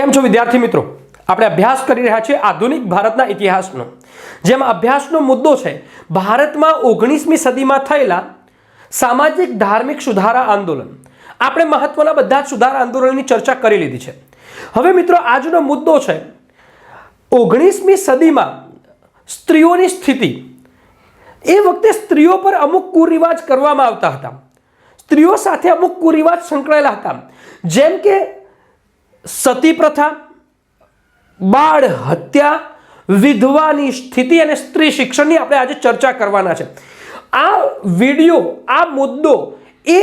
કેમ છો વિદ્યાર્થી મિત્રો? આપણે અભ્યાસ કરી રહ્યા છીએ આધુનિક ભારતના ઇતિહાસનો. જેમાં અભ્યાસનો મુદ્દો છે, ભારતમાં ઓગણીસમી સદીમાં થયેલા સામાજિક ધાર્મિક સુધારા આંદોલન. આપણે મહત્વના બધા જ સુધારા આંદોલનની ચર્ચા કરી લીધી છે. હવે મિત્રો, આજનો મુદ્દો છે, ઓગણીસમી સદીમાં સ્ત્રીઓની સ્થિતિ. એ વખતે સ્ત્રીઓ પર અમુક કુરિવાજ કરવામાં આવતા હતા. સ્ત્રીઓ સાથે અમુક કુરિવાજ સંકળાયેલા હતા. જેમ કે સતી પ્રથા બાળ હત્યા, વિધવાની સ્થિતિ અને સ્ત્રી શિક્ષણની આપણે આજે ચર્ચા કરવાના છે. આ વીડિયો, આ મુદ્દો એ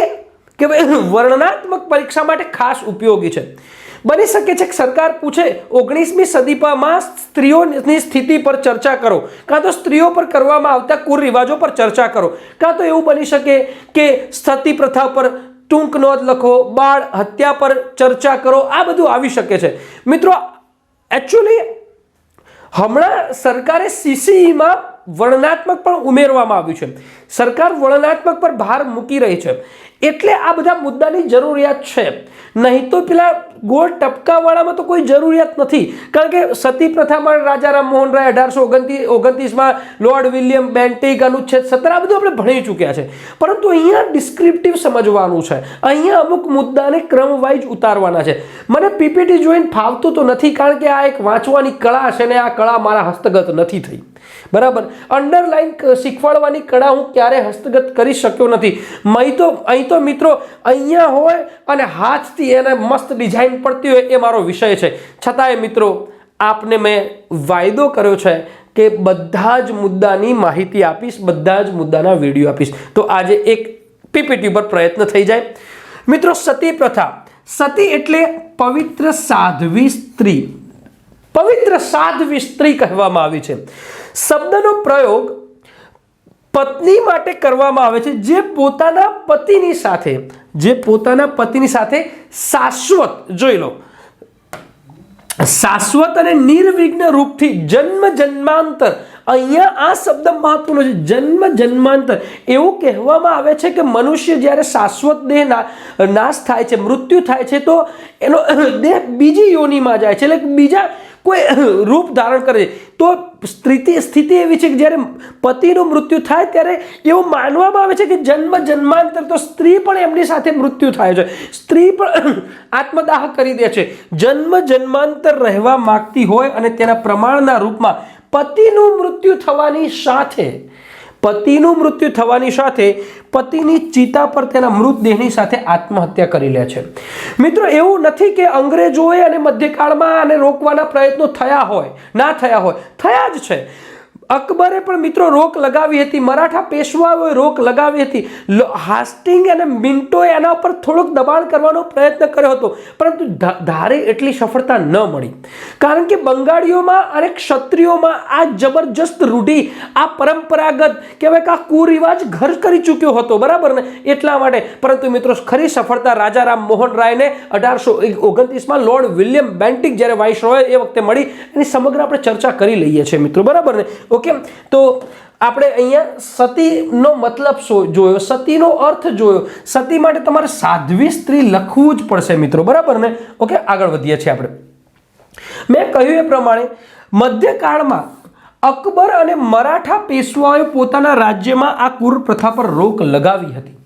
કે વર્ણનાત્મક પરીક્ષા માટે ખાસ ઉપયોગી છે. બની શકે છે કે સરકાર પૂછે, ઓગણીસમી સદીમાં સ્ત્રીઓની સ્થિતિ પર ચર્ચા કરો. કાં તો સ્ત્રીઓ પર કરવામાં આવતા કુરિવાજો પર ચર્ચા કરો. કાં તો એવું બની શકે કે સતી પ્રથા પર ટૂંક નોંધ લખો, બાળ હત્યા પર ચર્ચા કરો, આ બધું આવી શકે છે. મિત્રો એકચ્યુઅલી હમણાં સરકારે સીસીઈમાં વર્ણનાત્મક પણ ઉમેરવામાં આવ્યું છે. સરકાર વર્ણનાત્મક પર ભાર મૂકી રહી છે. એટલે આ બધા મુદ્દાની જરૂરિયાત છે. નહીં તો પેલા ગોળ ટપકાવાળામાં તો કોઈ જરૂરિયાત નથી. કારણ કે સતી પ્રથામાં રાજા રામમોહન રાય અઢારસો ઓગણત્રીસ ઓગણત્રીસમાં લોર્ડ વિલિયમ બેન્ટિક, અનુચ્છેદ સત્તર, આ બધું આપણે ભણી ચૂક્યા છે. પરંતુ અહીંયા ડિસ્ક્રિપ્ટિવ સમજવાનું છે. અહીંયા અમુક મુદ્દાને ક્રમવાઇઝ ઉતારવાના છે. મને પીપીટી જોઈને ફાવતું તો નથી, કારણ કે આ એક વાંચવાની કળા છે ને આ કળા મારા હસ્તગત નથી થઈ. બરાબર. અંડરલાઈન શીખવાડવાની કળા હું ક્યારે હસ્તગત કરી શક્યો નથી. મય તો અહીં તો મિત્રો અહીંયા હોય અને હાથથી એને મસ્ત ડિઝાઇન પડતી હોય એ મારો વિષય છે. છતાંય મિત્રો, આપને મેં વાયદો કર્યો છે કે બધા જ મુદ્દાની માહિતી આપીશ, બધા જ મુદ્દાના વીડિયો આપીશ. તો આજે એક પીપીટી પર પ્રયત્ન થઈ જાય. મિત્રો, સતી પ્રથા. સતી એટલે પવિત્ર સાધ્વી સ્ત્રી. પવિત્ર સાધ્વી સ્ત્રી કહેવામાં આવી છે. શબ્દનો પ્રયોગ પત્ની માટે કરવામાં આવે છે જે પોતાના પતિની સાથે, જે પોતાના પતિની સાથે શાશ્વત, જોઈ લો. શાશ્વત અને નિર્વિઘ્ન રૂપથી જન્મ જન્માંતર, અહીંયા આ શબ્દ મહત્વનો છે, જન્મ જન્માંતર. એવું કહેવામાં આવે છે કે મનુષ્ય જ્યારે શાશ્વત દેહ નાશ થાય છે, મૃત્યુ થાય છે, તો એનો દેહ બીજી યોનિમાં જાય છે, એટલે બીજા કોઈ રૂપ ધારણ કરે તો સ્થિતિ સ્થિતિ એવી છે કે જ્યારે પતિનું મૃત્યુ થાય ત્યારે એવું માનવામાં આવે છે કે જન્મ, જન્માંતર તો સ્ત્રી પણ એમની સાથે મૃત્યુ થાય છે. સ્ત્રી પણ આત્મદાહ કરી દે છે. જન્મ, જન્માંતર રહેવા માગતી હોય અને તેના પ્રમાણના રૂપમાં પતિનું મૃત્યુ થવાની સાથે પતિનું મૃત્યુ થવાની સાથે પતિની ચિતા પર તેના મૃતદેહની સાથે આત્મહત્યા કરી લે છે. મિત્રો, એવું નથી કે અંગ્રેજોએ અને મધ્યકાળમાં આને રોકવાના પ્રયત્નો થયા હોય, ના થયા હોય. થયા જ છે. અકબરે પણ મિત્રો રોક લગાવી હતી. મરાઠા પેશવાઓએ રોક લગાવી હતી. હાસ્ટિંગ અને મિન્ટોએ એના ઉપર થોડુંક દબાણ કરવાનો પ્રયત્ન કર્યો હતો, પરંતુ ધારે એટલી સફળતા ન મળી. કારણ કે બંગાળીઓમાં અને ક્ષત્રિયોમાં આ જબરજસ્ત રૂઢી, આ પરંપરાગત, કહેવાય કે આ કુરિવાજ ઘર કરી ચૂક્યો હતો, બરાબર ને? એટલા માટે. પરંતુ મિત્રો, ખરી સફળતા રાજા રામ મોહન રાયને અઢારસો ઓગણત્રીસમાં લોર્ડ વિલિયમ બેન્ટિક જ્યારે વાઇસરોય એ વખતે મળી, એની સમગ્ર આપણે ચર્ચા કરી લઈએ છીએ મિત્રો, બરાબર ને? ઓકે? તો આપણે અહીંયા સતીનો મતલબ જોયો. સતીનો અર્થ જોયો. સતી માટે તમારે સાધ્વી સ્ત્રી લખવું જ પડશે મિત્રો, બરાબર ને? ઓકે, આગળ વધીએ છીએ આપણે. મેં કહ્યું એ પ્રમાણે, મધ્યકાળમાં અકબર અને મરાઠા પેશવાઓએ પોતાના રાજ્યમાં આ કુર પ્રથા પર રોક લગાવી હતી.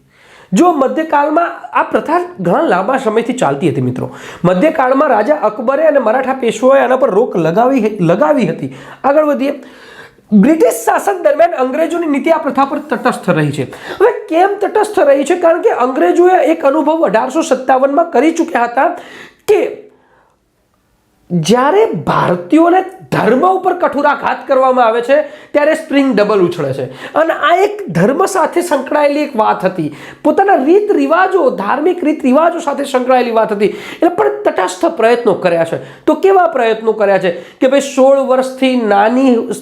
જો મધ્યકાળમાં આ પ્રથા ઘણા લાંબા સમયથી ચાલતી હતી મિત્રો. મધ્યકાળમાં રાજા અકબરે અને મરાઠા પેશવાઓએ આના પર રોક લગાવી લગાવી હતી. આગળ વધીએ. બ્રિટિશ શાસન દરમિયાન અંગ્રેજોની નીતિ આ પ્રથા પર તટસ્થ રહી છે. હવે કેમ તટસ્થ રહી છે? કારણ કે અંગ્રેજોએ એક અનુભવ અઢારસો સત્તાવનમાં કરી ચૂક્યા હતા કે જ્યારે ભારતીયોને ધર્મ ઉપર કઠોરાઘાત કરવામાં આવે છે, ત્યારે સ્પ્રિંગ ડબલ ઉછળે છે. અને આ એક ધર્મ સાથે સંકળાયેલી એક વાત હતી. પોતાના રીત રિવાજો, ધાર્મિક રીત રિવાજો સાથે સંકળાયેલી વાત હતી. એટલે પણ તટસ્થ પ્રયત્નો કર્યા છે. તો કેવા પ્રયત્નો કર્યા છે? કે ભાઈ સોળ વર્ષથી નાની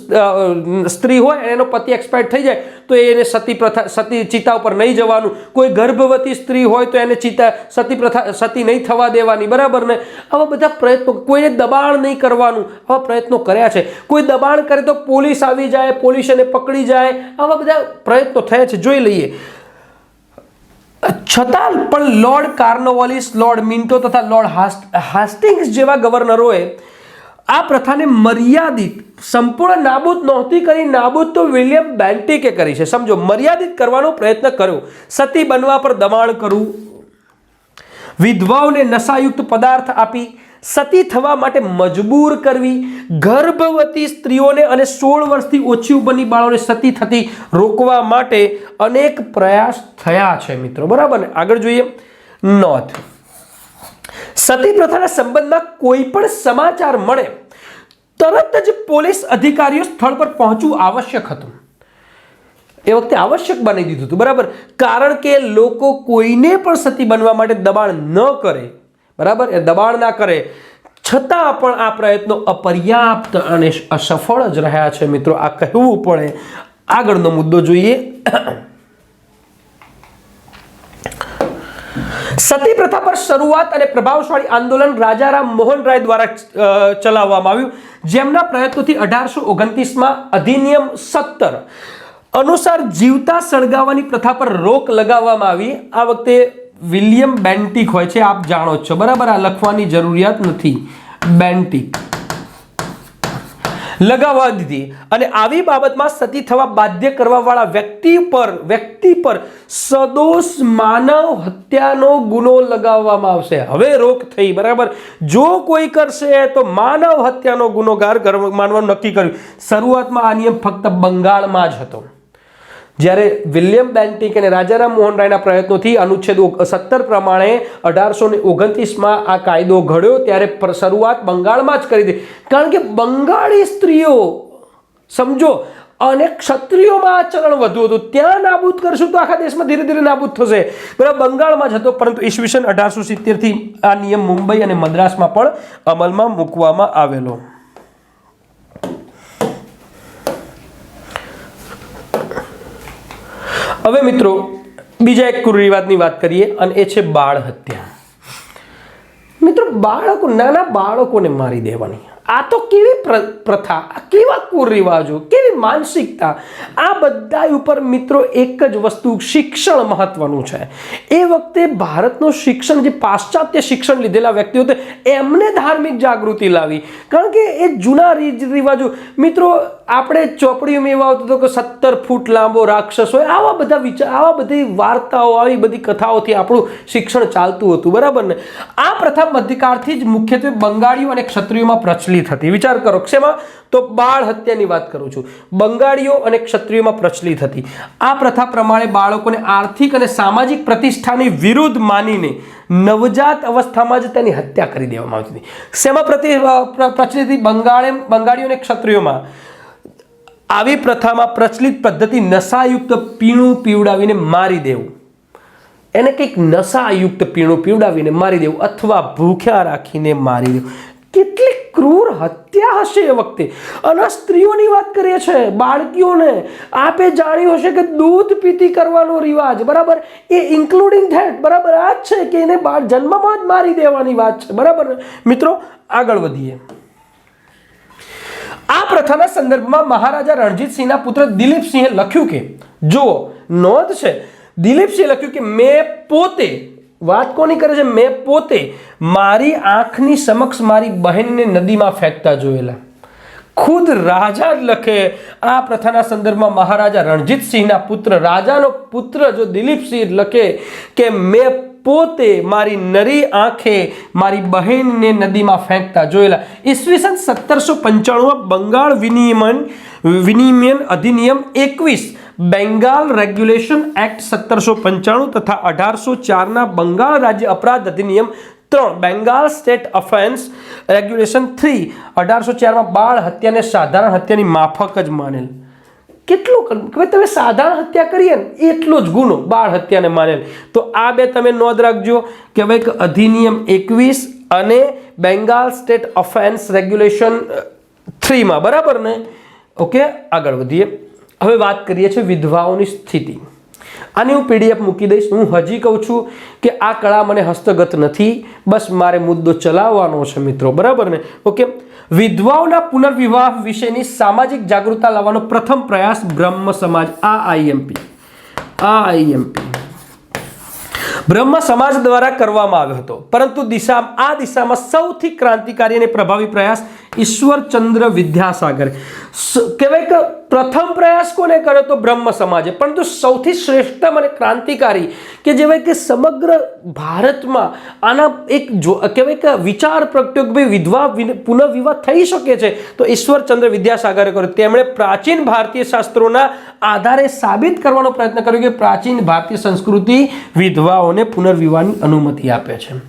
સ્ત્રી હોય અને એનો પતિ એક્સપાયર્ડ થઈ જાય, તો એને સતી પ્રથા, સતી ચિતા ઉપર નહીં જવાનું. કોઈ ગર્ભવતી સ્ત્રી હોય તો એને ચિતા, સતી પ્રથા, સતી નહીં થવા દેવાની. બરાબર ને? આવા બધા પ્રયત્નો, કોઈને દબાણ નહીં કરવાનું. આવા પ્રયત્નો કર્યા છે. કોઈ દબાણ કરે તો પોલીસ આવી જાય, પોલીસ એને પકડી જાય. આવા બધા પ્રયત્નો થયા છે. જોઈ લઈએ. છતાં પણ લોર્ડ કાર્નોવાલિસ, લોર્ડ મિન્ટો તથા લોર્ડ હાસ્ટિંગ્સ જેવા ગવર્નરોએ આ પ્રથાને મર્યાદિત, સંપૂર્ણ નાબૂદ નહોતી કરી, નાબૂદ તો વિલિયમ બેન્ટિકે કરી છે. સમજો, મર્યાદિત કરવાનો પ્રયત્ન કર્યો. સતી બનવા પર દબાણ કરવું વિધવાઓને નશાયુક્ત પદાર્થ આપી સતી થવા માટે મજબૂર કરવી, ગર્ભવતી સ્ત્રીઓને અને સોળ વર્ષથી ઓછી ઉંમરની બાળોને સતી થતી રોકવા માટે અનેક પ્રયાસ થયા છે મિત્રો. બરાબર ને? આગળ જોઈએ. નોંધ. સતી પ્રથાના સંબંધમાં કોઈ પણ સમાચાર મળે, તરત જ પોલીસ અધિકારીઓ સ્થળ પર પહોંચવું આવશ્યક હતું. એ વખતે આવશ્યક બનાવી દીધું હતું. બરાબર? કારણ કે લોકો કોઈને પણ સતી બનવા માટે દબાણ ન કરે. બરાબર? એ દબાણ ના કરે. છતાં પણ આ પ્રયત્નો અપર્યાપ્ત અને અસફળ જ રહ્યા છે મિત્રો. આ કહેવું પડે. આગળનો મુદ્દો જોઈએ. સતી પ્રથા પર શરૂઆત અને પ્રભાવશાળી આંદોલન રાજારામ મોહન રાય દ્વારા ચલાવવામાં આવ્યું. જેમના પ્રયત્નોથી અઢારસો ઓગણત્રીસમાં અધિનિયમ સત્તર અનુસાર જીવતા સળગાવવાની પ્રથા પર રોક લગાવવામાં આવી. આ વખતે વિલિયમ બેન્ટિક હોય છે, આપ જાણો જ છો. બરાબર, આ લખવાની જરૂરિયાત નથી. બેન્ટિક. લગાવવા દીધી. અને આવી બાબતમાં સતી થવા બાધ્ય કરવાવાળા વ્યક્તિ પર વ્યક્તિ પર સદોષ માનવ હત્યાનો ગુનો લગાવવામાં આવશે. હવે રોક થઈ, બરાબર? જો કોઈ કરશે, તો માનવ હત્યાનો ગુનોગાર ગર- માનવાનું નક્કી કર્યું. શરૂઆતમાં આ નિયમ ફક્ત બંગાળમાં જ હતો. જ્યારે વિલિયમ બેન્ટિક અને રાજારામ મોહન રાયના પ્રયત્નોથી અનુચ્છેદ સત્તર પ્રમાણે અઢારસો ને ઓગણત્રીસમાં આ કાયદો ઘડ્યો ત્યારે શરૂઆત બંગાળમાં જ કરી હતી. કારણ કે બંગાળી સ્ત્રીઓ, સમજો, અને ક્ષત્રિયોમાં આ ચલણ વધુ હતું. ત્યાં નાબૂદ કરશું તો આખા દેશમાં ધીરે ધીરે નાબૂદ થશે. બરાબર, બંગાળમાં જ હતો, પરંતુ ઈસવીસન અઢારસો સિત્તેરથી આ નિયમ મુંબઈ અને મદ્રાસમાં પણ અમલમાં મૂકવામાં આવેલો. હવે મિત્રો, બીજા એક કુરિવાજની વાત કરીએ અને એ છે બાળ હત્યા. મિત્રો, બાળકો, નાના બાળકોને મારી દેવાની. આ તો કેવી પ્રથા, આ કેવા કુરિવાજો, કેવી માનસિકતા? આ બધા ઉપર મિત્રો એક જ વસ્તુ, શિક્ષણ મહત્વનું છે. એ વખતે ભારતનું શિક્ષણ, જે પાશ્ચાત્ય શિક્ષણ લીધેલા વ્યક્તિઓ હતા એમને ધાર્મિક જાગૃતિ લાવી. કારણ કે એ જૂના રીત રિવાજો, મિત્રો, આપણે ચોપડીઓમાં એવા આવતું હતું કે સત્તર ફૂટ લાંબો રાક્ષસ હોય, આવા બધા વિચાર આવા બધી વાર્તાઓ, આવી બધી કથાઓથી આપણું શિક્ષણ ચાલતું હતું, બરાબર ને? આ પ્રથા મધ્યકાળથી જ મુખ્યત્વે બંગાળીઓ અને ક્ષત્રિયોમાં પ્રચલિત હતી વિચાર કરો શેમાં તો બાળ હત્યાની વાત કરું છું. બંગાળીઓ અને ક્ષત્રિયોમાં પ્રચલિત હતી. આ પ્રથા પ્રમાણે બાળકોને આર્થિક અને સામાજિક પ્રતિષ્ઠાની વિરુદ્ધ માનીને નવજાત અવસ્થામાં જ તેની હત્યા કરી દેવામાં આવતી હતી. શેમાં પ્રતિ પ્રચલિત બંગાળે બંગાળીઓ અને ક્ષત્રિયોમાં. આવી પ્રથામાં પ્રચલિત પદ્ધતિ નશાયુક્ત પીણું પીવડાવીને મારી દેવું. એને કંઈક નશાયુક્ત પીણું પીવડાવીને મારી દેવું અથવા ભૂખ્યા રાખીને મારી દેવું. કેટલી ક્રૂર હત્યા હશે એ વખતે. અને સ્ત્રીઓની વાત કરીએ છે, બાળકીઓને આપે જાણ્યું હશે કે દૂધ પીતી કરવાનો રિવાજ, બરાબર? એ ઇન્ક્લુડિંગ ધેટ બરાબર? આ જ છે કે એને બાળ જન્મમાં જ મારી દેવાની વાત છે, બરાબર? મિત્રો, આગળ વધીએ. આ પ્રથાના સંદર્ભમાં મહારાજા રણજીતસિંહના પુત્ર દિલીપસિંહે લખ્યું કે, જુઓ, નોંધ છે, દિલીપસિંહે લખ્યું કે, મેં પોતે વાત કોની કરે છે? મેં પોતે મારી આંખની સમક્ષ મારી બહેનને નદીમાં ફેંકતા જોયેલા. ખુદ રાજા જ લખે, આ પ્રથાના સંદર્ભમાં મહારાજા રણજીતસિંહના પુત્ર, રાજાનો પુત્ર જો દિલીપસિંહ લખે કે મેં પોતે મારી નરી આંખે મારી બહેનને નદીમાં ફેંકતા જોયેલા. ઈસવીસન સત્તરસો પંચાણુંમાં બંગાળ વિનિયમન વિનિમયન અધિનિયમ એકવીસ બેંગાલ રેગ્યુલેશન એક્ટ સત્તરસો પંચાણું તથા અઢારસો ચારના બંગાળ રાજ્ય અપરાધ અધિનિયમ ત્રણ, Bengal state offence regulation three, અઢારસો ચારમાં બાળ હત્યાને સાધારણ હત્યાની માફક જ માનેલ. કેટલું કે તમે સાધારણ હત્યા કરીએ ને, એટલો જ ગુનો, બાળ હત્યાને માનેલ. તો આ બે તમે નોંધ રાખજો કે ભાઈ અધિનિયમ એકવીસ અને બેંગાલ સ્ટેટ ઓફેન્સ રેગ્યુલેશન થ્રીમાં, બરાબર ને? ઓકે, આગળ વધીએ. હવે વાત કરીએ છીએ વિધવાઓની સ્થિતિ. આની હું પીડીએફ મૂકી દઈશ. હું હજી કહું છું કે આ કળા મને હસ્તગત નથી. બસ મારે મુદ્દો ચલાવવાનો છે મિત્રો, બરાબર ને? ઓકે. વિધવાઓના પુનર્વિવાહ વિશેની સામાજિક જાગૃતતા લાવવાનો પ્રથમ પ્રયાસ બ્રહ્મ સમાજ, આ આઈએમપી આ આઈએમપી બ્રહ્મ સમાજ દ્વારા કરવામાં આવ્યો હતો. પરંતુ દિશા, આ દિશામાં સૌથી ક્રાંતિકારી અને પ્રભાવી પ્રયાસ ઈશ્વરચંદ્ર વિદ્યાસાગર. કહેવાય કે પ્રથમ પ્રયાસ કોને કર્યો તો બ્રહ્મ સમાજે? પરંતુ સૌથી શ્રેષ્ઠતમ અને ક્રાંતિકારી કે જેવાય કે સમગ્ર ભારતમાં આના એક જો, કહેવાય કે વિચાર પ્રગટ્યો કે ભાઈ વિધવા પુનઃવિવાહ થઈ શકે છે, તો ઈશ્વરચંદ્ર વિદ્યાસાગરે કર્યો. તેમણે પ્રાચીન ભારતીય શાસ્ત્રોના આધારે સાબિત કરવાનો પ્રયત્ન કર્યો કે પ્રાચીન ભારતીય સંસ્કૃતિ વિધવાઓને પુનર્વિવાહની અનુમતિ આપે છે.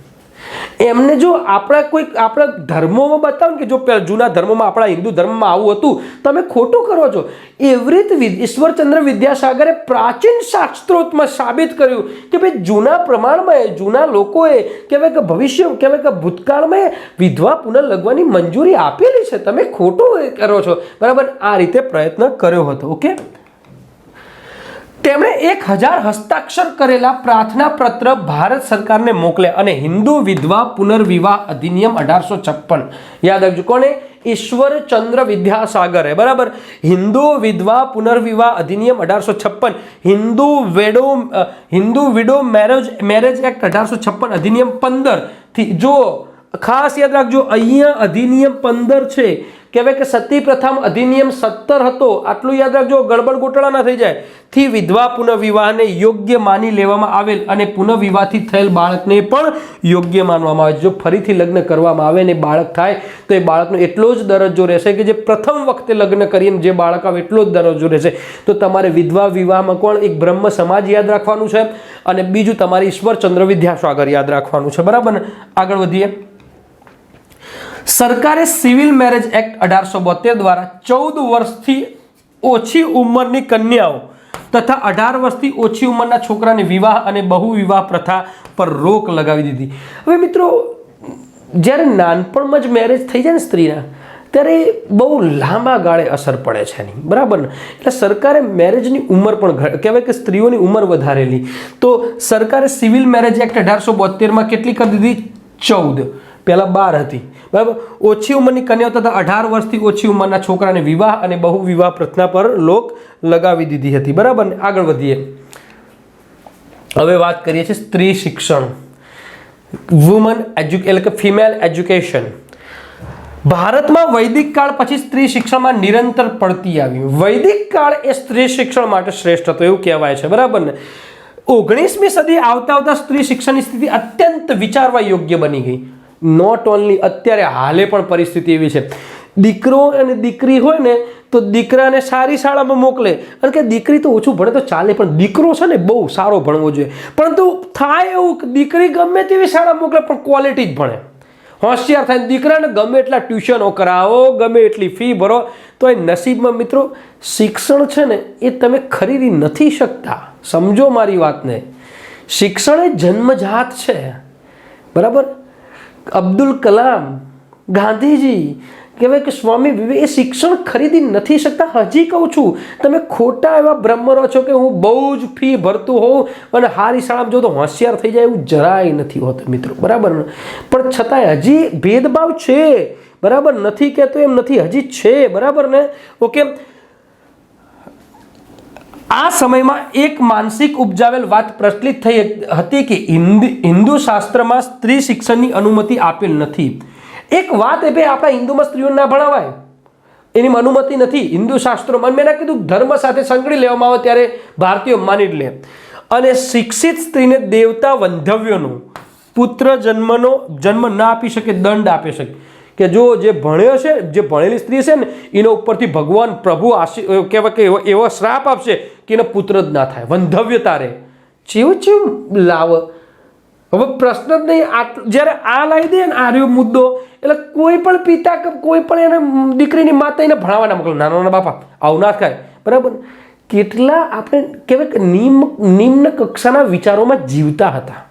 એમને જો આપણા કોઈ આપણા ધર્મોમાં બતાવો કે જો જૂના ધર્મોમાં આપણા હિન્દુ ધર્મમાં આવું હતું, તમે ખોટું કરો છો. એવરીત ઈશ્વરચંદ્ર વિદ્યાસાગરે પ્રાચીન શાસ્ત્રોતમાં સાબિત કર્યું કે ભાઈ જૂના પ્રમાણમાં જૂના લોકોએ કહેવાય કે ભવિષ્ય, કહેવાય કે ભૂતકાળમાં વિધવા પુનર્લગવાની મંજૂરી આપેલી છે. તમે ખોટું કરો છો. બરાબર? આ રીતે પ્રયત્ન કર્યો હતો. ઓકે તેમણે એક હજાર હસ્તાક્ષર કરેલા પ્રાર્થના પત્ર ભારત સરકારને મોકલ્યા અને હિન્દુ વિધવા પુનર્વિવાહ અધિનિયમ અઢારસો છપ્પન. યાદ રાખજો કોને? ઈશ્વરચંદ્ર વિદ્યાસાગરે બરાબર? હિન્દુ વિધવા પુનર્વિવાહ અધિનિયમ અઢારસો છપ્પન. Hindu widow Hindu widow marriage marriage act અઢારસો છપ્પન, અધિનિયમ પંદરથી જો ખાસ યાદ રાખજો, અહીંયા અધિનિયમ પંદર છે. કહેવાય કે સતી પ્રથમ અધિનિયમ સત્તર હતો. આટલું યાદ રાખજો, ગડબડ ગોટાળા ના થઈ જાય. થી વિધવા પુનઃવિવાહને યોગ્ય માની લેવામાં આવેલ અને પુનઃવિવાહથી થયેલ બાળકને પણ યોગ્ય માનવામાં આવે છે. જો ફરીથી લગ્ન કરવામાં આવે ને બાળક થાય, તો એ બાળકનો એટલો જ દરજ્જો રહેશે કે જે પ્રથમ વખતે લગ્ન કરીને જે બાળક આવે એટલો જ દરજ્જો રહેશે. તો તમારે વિધવા વિવાહમાં કોણ? એક બ્રહ્મ સમાજ યાદ રાખવાનું છે. અને બીજું તમારે ઈશ્વરચંદ્ર વિદ્યાસાગર યાદ રાખવાનું છે. બરાબર ને? આગળ વધીએ. સરકારે સિવિલ મેરેજ એક્ટ અઢારસો બોતેર દ્વારા ચૌદ વર્ષથી ઓછી ઉંમરની કન્યાઓ તથા અઢાર વર્ષથી ઓછી ઉંમરના છોકરાને વિવાહ અને બહુવિવાહ પ્રથા પર રોક લગાવી દીધી. હવે મિત્રો, જ્યારે નાનપણમાં જ મેરેજ થઈ જાય ને સ્ત્રીના, ત્યારે બહુ લાંબા ગાળે અસર પડે છે એની. બરાબર ને? એટલે સરકારે મેરેજની ઉંમર પણ કહેવાય કે સ્ત્રીઓની ઉંમર વધારેલી. તો સરકારે સિવિલ મેરેજ એક્ટ અઢારસો બોતેરમાં કેટલી કરી દીધી? ચૌદ. પહેલાં બાર હતી. બરાબર? ઓછી ઉંમરની કન્યાઓ તથા અઢાર વર્ષથી ઓછી ઉંમરના છોકરાને વિવાહ અને બહુ વિવાહ પ્રથા પર લોક લગાવી દીધી હતી. બરાબર ને? આગળ વધીએ. હવે વાત કરીએ છીએ સ્ત્રી શિક્ષણ. વુમન એજ્યુ એટલે કે ફિમેલ એજ્યુકેશન ભારતમાં વૈદિક કાળ પછી સ્ત્રી શિક્ષણમાં નિરંતર પડતી આવી. વૈદિક કાળ એ સ્ત્રી શિક્ષણ માટે શ્રેષ્ઠ હતો એવું કહેવાય છે. બરાબર ને? ઓગણીસમી સદી આવતા આવતા સ્ત્રી શિક્ષણની સ્થિતિ અત્યંત વિચારવા યોગ્ય બની ગઈ. નોટ ઓનલી અત્યારે હાલે પણ પરિસ્થિતિ એવી છે. દીકરો અને દીકરી હોય ને, તો દીકરાને સારી શાળામાં મોકલે. અને કે દીકરી તો ઓછું ભણે તો ચાલે, પણ દીકરો છે ને બહુ સારો ભણવો જોઈએ. પરંતુ થાય એવું કે દીકરી ગમે તેવી શાળા મોકલે, પણ ક્વોલિટી જ ભણે. હોશિયાર થાય દીકરાને ગમે એટલા ટ્યુશનો કરાવો, ગમે એટલી ફી ભરો, તો એ નસીબમાં મિત્રો શિક્ષણ છે ને, એ તમે ખરીદી નથી શકતા. સમજો મારી વાતને. શિક્ષણ એ જન્મજાત છે. બરાબર? અબ્દુલ કલામ, ગાંધીજી, કહેવાય કે સ્વામી વિવે એ શિક્ષણ ખરીદી નથી શકતા. હજી કહું છું, તમે ખોટા એવા બ્રહ્મરો છો કે હું બહુ જ ફી ભરતું હોઉં અને હારી શાળામાં જો તો હોશિયાર થઈ જાય એવું જરાય નથી હોતું મિત્રો. બરાબર પણ છતાંય હજી ભેદભાવ છે. બરાબર નથી કહેતો એમ નથી, હજી છે. બરાબર ને? ઓકે આ સમયમાં એક માનસિક ઉપજાવેલ વાત પ્રચલિત થઈ હતી કે હિન્દ શાસ્ત્રમાં સ્ત્રી શિક્ષણની અનુમતિ આપેલ નથી. એક વાત એ ભાઈ આપણા હિન્દુમાં સ્ત્રીઓને ના ભણાવાય. એની અનુમતિ નથી. હિન્દુ શાસ્ત્રોમાં મેં કીધું ધર્મ સાથે સંકળી લેવામાં આવે ત્યારે ભારતીયો માની લે. અને શિક્ષિત સ્ત્રીને દેવતા વંધવ્યોનો, પુત્ર જન્મનો જન્મ ના આપી શકે, દંડ આપી શકે. કે જો જે ભણ્યો છે, જે ભણેલી સ્ત્રી છે ને, એના ઉપરથી ભગવાન પ્રભુ આશી કહેવાય કે એવો શ્રાપ આપશે કે એનો પુત્ર જ ના થાય. વંધવ્ય તારે. ચેવું ચેવું લાવ. હવે પ્રશ્ન જ નહીં. આ જ્યારે આ લાવી દે ને આર્યો મુદ્દો, એટલે કોઈ પણ પિતા કે કોઈ પણ એને દીકરીની માતા એને ભણાવવાના મોકલો. નાના નાના બાપા, આવું ના થાય. બરાબર? કેટલા આપણે, કહેવાય કે નિમ્ન કક્ષાના વિચારોમાં જીવતા હતા.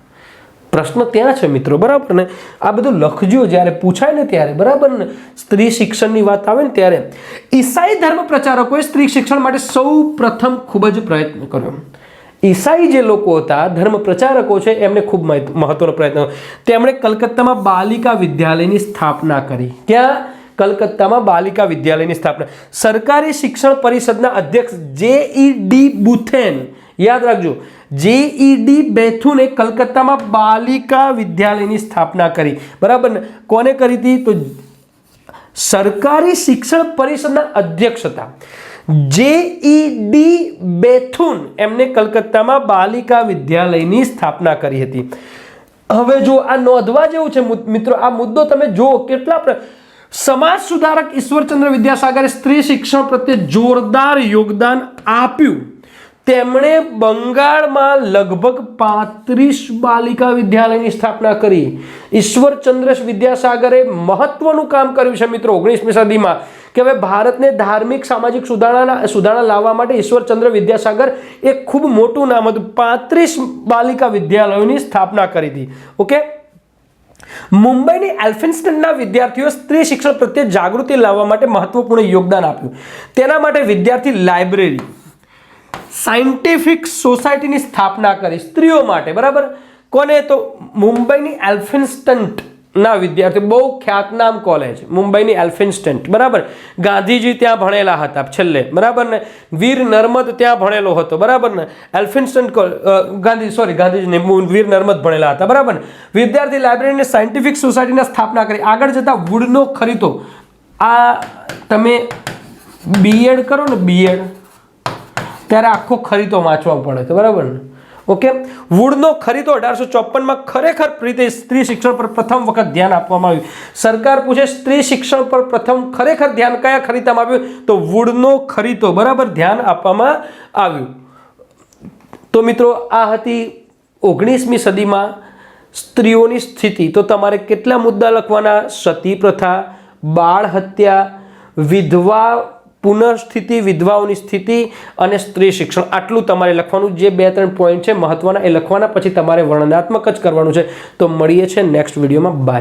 પ્રશ્ન ત્યાં છે મિત્રો, બરાબર ને? આ બધું લખજો જ્યારે પૂછાય ને ત્યારે, બરાબર ને? સ્ત્રી શિક્ષણની વાત આવે ને ત્યારે. ઈસાઈ ધર્મ પ્રચારકોએ સ્ત્રી શિક્ષણ માટે સૌ પ્રથમ ખૂબ જ પ્રયત્ન કર્યો. ઈસાઈ જે લોકો હતા, ધર્મ પ્રચારકો છે, એમને ખૂબ મહત્વ- મહત્વનો પ્રયત્ન તેમણે કલકત્તામાં બાલિકા વિદ્યાલયની સ્થાપના કરી. ક્યાં? કલકત્તામાં બાલિકા વિદ્યાલયની સ્થાપના. સરકારી શિક્ષણ પરિષદના અધ્યક્ષ જે ઈ ડી બુથેન યાદ રાખજો જેઈડી બેથુને કલકત્તામાં બાલિકા વિદ્યાલયની સ્થાપના કરી. બરાબર ને? કોને કરી હતી? તો સરકારી શિક્ષણ પરિષદના અધ્યક્ષ હતા. જેઈડી બેથુન એમને કલકત્તામાં બાલિકા વિદ્યાલયની સ્થાપના કરી હતી. હવે જો આ નોંધવા જેવું છે મિત્રો, આ મુદ્દો તમે જુઓ, કેટલા સમાજ સુધારક ઈશ્વરચંદ્ર વિદ્યાસાગરે સ્ત્રી શિક્ષણ પ્રત્યે જોરદાર યોગદાન આપ્યું. તેમણે બંગાળમાં લગભગ પાંત્રીસ બાલિકા વિદ્યાલયની સ્થાપના કરી. ઈશ્વરચંદ્ર વિદ્યાસાગરે મહત્વનું કામ કર્યું છે મિત્રો ઓગણીસમી સદીમાં કે હવે ભારતને ધાર્મિક સામાજિક સુધારણા સુધારણા લાવવા માટે ઈશ્વરચંદ્ર વિદ્યાસાગર એક ખૂબ મોટું નામ હતું. પાંત્રીસ બાલિકા વિદ્યાલયોની સ્થાપના કરી હતી. ઓકે? મુંબઈની એલ્ફિન્સ્ટનના વિદ્યાર્થીઓ સ્ત્રી શિક્ષણ પ્રત્યે જાગૃતિ લાવવા માટે મહત્વપૂર્ણ યોગદાન આપ્યું. તેના માટે વિદ્યાર્થી લાઇબ્રેરી સાયન્ટિફિક સોસાયટીની સ્થાપના કરી સ્ત્રીઓ માટે, બરાબર? કોને તો? મુંબઈની એલ્ફિન્સ્ટન્ટના વિદ્યાર્થી બહુ ખ્યાતનામ કોલેજ, મુંબઈની એલ્ફિન્સ્ટન્ટ બરાબર? ગાંધીજી ત્યાં ભણેલા હતા છેલ્લે, બરાબર ને? વીર નર્મદ ત્યાં ભણેલો હતો, બરાબર ને? એલ્ફિન્સ્ટન્ટ ગાંધી, સોરી ગાંધીજી વીર નર્મદ ભણેલા હતા, બરાબર વિદ્યાર્થી લાઇબ્રેરીને સાયન્ટિફિક સોસાયટીના સ્થાપના કરી. આગળ જતા વુડનો ખરીદો. આ તમે બીએડ કરો ને બીએડ ત્યારે આખો ખરીદો વાંચવા પડે છે, બરાબર ને? ઓકે? વુડનો ખરીદો અઢારસો ચોપનમાં ખરેખર રીતે સ્ત્રી શિક્ષણ પર પ્રથમ વખત ધ્યાન આપવામાં આવ્યું. સરકાર પૂછે, સ્ત્રી શિક્ષણ પર પ્રથમ ખરેખર ધ્યાન કયા ખરીદવામાં આવ્યું? તો વુડનો ખરીદો, બરાબર? ધ્યાન આપવામાં આવ્યું. તો મિત્રો, આ હતી ઓગણીસમી સદીમાં સ્ત્રીઓની સ્થિતિ. તો તમારે કેટલા મુદ્દા લખવાના? સતી પ્રથા, બાળ હત્યા, વિધવા પુનઃસ્થિતિ, વિધવાઓની સ્થિતિ અને સ્ત્રી શિક્ષણ. આટલું તમારે લખવાનું. જે બે ત્રણ પોઈન્ટ છે, મહત્વના એ લખવાના, પછી તમારે વર્ણનાત્મક જ કરવાનું છે. તો મળીએ છીએ નેક્સ્ટ વિડીયોમાં બાય